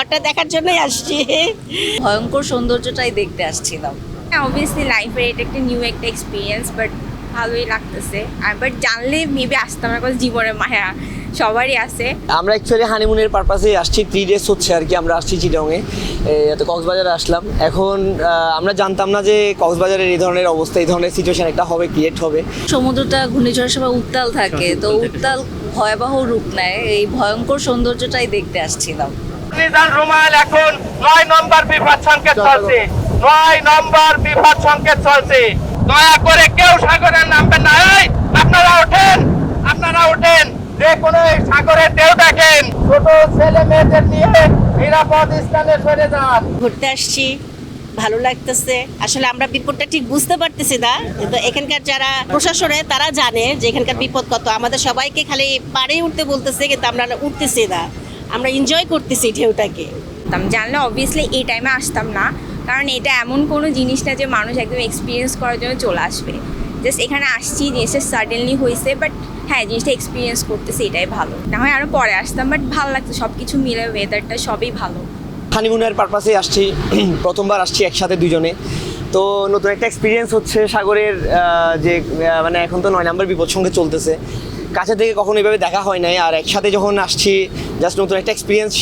ঘরটা দেখার জন্যই আসছি। ভয়ঙ্কর সৌন্দর্যটাই দেখতে আসছিলাম। অবভিয়াসলি লাইফের এটা একটা নিউ একটা এক্সপিরিয়েন্স বাট ভালোই লাগতেছে। আর বাট জানলে মেবি আসতাম না জীবনে মায়া সবারই আছে। আমরা অ্যাকচুয়ালি হানিমুনের পারপাসে আসছি থ্রি ডেজ হচ্ছে আর কি আমরা আসছি চিটংয়ে তো কক্সবাজারে আসলাম। এখন আহ, আমরা জানতাম না যে কক্সবাজারের এই ধরনের অবস্থা এই ধরনের সিচুয়েশন একটা হবে ক্রিয়েট হবে। সমুদ্রটা ঘূর্ণিঝড়ের সময় উত্তাল থাকে তো উত্তাল ভয়াবহ রূপ নেয়। এই ভয়ঙ্কর সৌন্দর্যটাই দেখতে আসছিলাম। মিজান রুমাল এখন নয় নম্বর বিপদ সংকেত চলছে। নয় নম্বর বিপদ সংকেত চলছে। দয়া করে কেউ সাগরে নামবেন না। এই, আপনারা ওঠেন আপনারা ওঠেন। যে কোনো এই সাগরের ঢেউ দেখেন। ছোট ছেলে মেয়েদের নিয়ে নিরাপদ স্থানে সরে যান। ঘুরতে আসছি ভালো লাগতেছে। আসলে আমরা বিপদটা ঠিক বুঝতে পারতেছি না। কিন্তু এখানকার যারা প্রশাসনে তারা জানে যে এখানকার বিপদ কত। আমাদের সবাইকে খালি পাড়ে উঠতে বলতেছে কিন্তু আমরা উঠতেছি না। আমরা এনজয় করতেছি ঢেউটাকে। জানলে অবভিয়াসলি এই টাইমে আসতাম না। কারণ এটা এমন কোনো জিনিস না যে মানুষ একদম এক্সপিরিয়েন্স করার জন্য চলে আসবে। জাস্ট এখানে আসছি জিনিসটা সাডেনলি হয়েছে বাট হ্যাঁ জিনিসটা এক্সপিরিয়েন্স করতেছে এটাই ভালো। না হয় আরও পরে আসতাম বাট ভালো লাগতো সব কিছু মিলে ওয়েদারটা সবই ভালো। হানিমুনের পারপাসে আসছি প্রথমবার আসছি একসাথে দুজনে। তো নতুন একটা এক্সপিরিয়েন্স হচ্ছে সাগরের যে মানে এখন তো নয় নম্বর বিপদ সঙ্গে চলতেছে। কাছে থেকে কখনো এভাবে দেখা হয় নাই আর একসাথে যখন আসছি জাস্ট নতুন একটা এক্সপিরিয়েন্স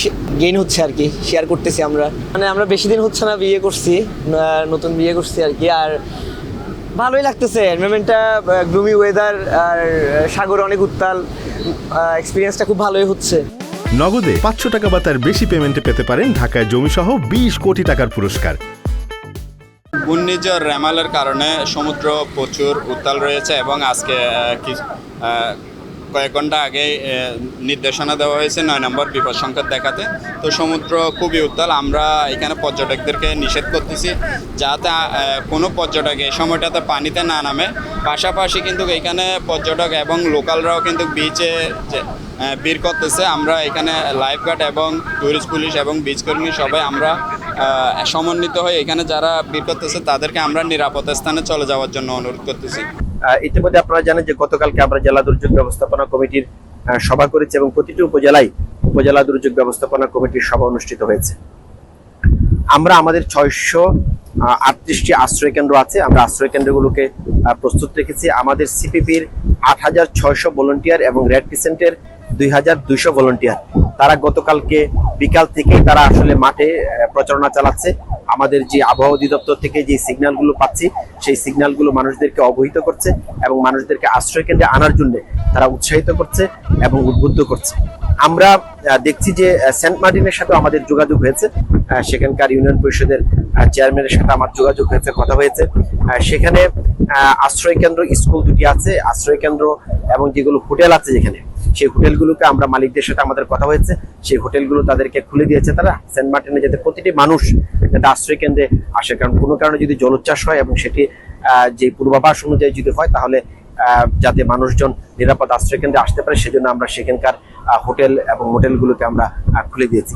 গেইন হচ্ছে আর কি শেয়ার করতেছি আমরা। মানে আমরা বেশি দিন হচ্ছে না বিয়ে করছি নতুন বিয়ে করছি আর কি আর ভালোই লাগতেছে। এনভায়রনমেন্টটা গ্লুমি ওয়েদার আর সাগর অনেক উত্তাল এক্সপিরিয়েন্সটা খুব ভালোই হচ্ছে। নগদে পাঁচশো টাকা বা তার বেশি পেমেন্টে পেতে পারেন ঢাকায় জমিসহ বিশ কোটি টাকার পুরস্কার। ঘূর্ণিঝড় রেমালের কারণে সমুদ্র প্রচুর উত্তাল রয়েছে এবং আজকে কয়েক ঘণ্টা আগে নির্দেশনা দেওয়া হয়েছে নয় নম্বর বিপদ সংকেত দেখাতে। তো সমুদ্র খুবই উত্তাল। আমরা এখানে পর্যটকদেরকে নিষেধ করতেছি যাতে কোনো পর্যটক এই সময়টাতে পানিতে না নামে। পাশাপাশি কিন্তু এখানে পর্যটক এবং লোকালরাও কিন্তু বিচে বীর করতেছে। আমরা এখানে লাইফ গার্ড এবং টুরিস্ট পুলিশ এবং বিচ কর্মী সবাই আমরা সমন্বিত হয়ে এখানে যারা বীর করতেছে তাদেরকে আমরা নিরাপদ স্থানে চলে যাওয়ার জন্য অনুরোধ করতেছি। ইতিমধ্যে আপনারা জানেন যে গতকালকে আমরা জেলা দুর্যোগ ব্যবস্থাপনা কমিটির সভা করেছি এবং প্রতিটি উপজেলায় উপজেলা দুর্যোগ ব্যবস্থাপনা কমিটির সভা অনুষ্ঠিত হয়েছে। আমরা আমাদের ছয়শো আটত্রিশটি আশ্রয় কেন্দ্র আছে। আমরা আশ্রয় কেন্দ্রগুলোকে প্রস্তুত রেখেছি। আমাদের সিপিপির আট হাজার ছয়শো ভলেন্টিয়ার এবং রেড ক্রিসেন্টের দুই হাজার দুইশো ভলেন্টিয়ার। তারা গতকালকে বিকাল থেকে তারা আসলে মাঠে প্রচারণা চালাচ্ছে। আমাদের যে আবহাওয়া অধিদপ্তর থেকে যে সিগন্যালগুলো পাচ্ছি, সেই সিগন্যালগুলো মানুষদেরকে অবহিত করছে এবং মানুষদেরকে আশ্রয় কেন্দ্রে আনার জন্য তারা উৎসাহিত করছে এবং উদ্বুদ্ধ করছে। আমরা দেখছি যে সেন্ট মার্টিনের সাথে আমাদের যোগাযোগ হয়েছে। সেখানকার ইউনিয়ন পরিষদের চেয়ারম্যানের সাথে আমার যোগাযোগ হয়েছে, কথা হয়েছে। সেখানে আশ্রয় কেন্দ্র, স্কুল দুটি আছে, আশ্রয় কেন্দ্র এবং যেগুলো হোটেল আছে যেখানে। সেই হোটেলগুলোকে আমরা মালিকদের সাথে আমাদের কথা হয়েছে, সেই হোটেলগুলো তাদেরকে খুলে দিয়েছে তারা। সেন্ট মার্টিনে যাতে প্রতিটি মানুষ যাতে আশ্রয় কেন্দ্রে আসে, কারণ কোনো কারণে যদি জলোচ্ছ্বাস হয় এবং সেটি যে পূর্বাভাস অনুযায়ী যদি হয়, তাহলে যাতে মানুষজন নিরাপদ আশ্রয় কেন্দ্রে আসতে পারে, সেজন্য আমরা সেখানকার হোটেল এবং হোটেলগুলোকে আমরা খুলে দিয়েছি।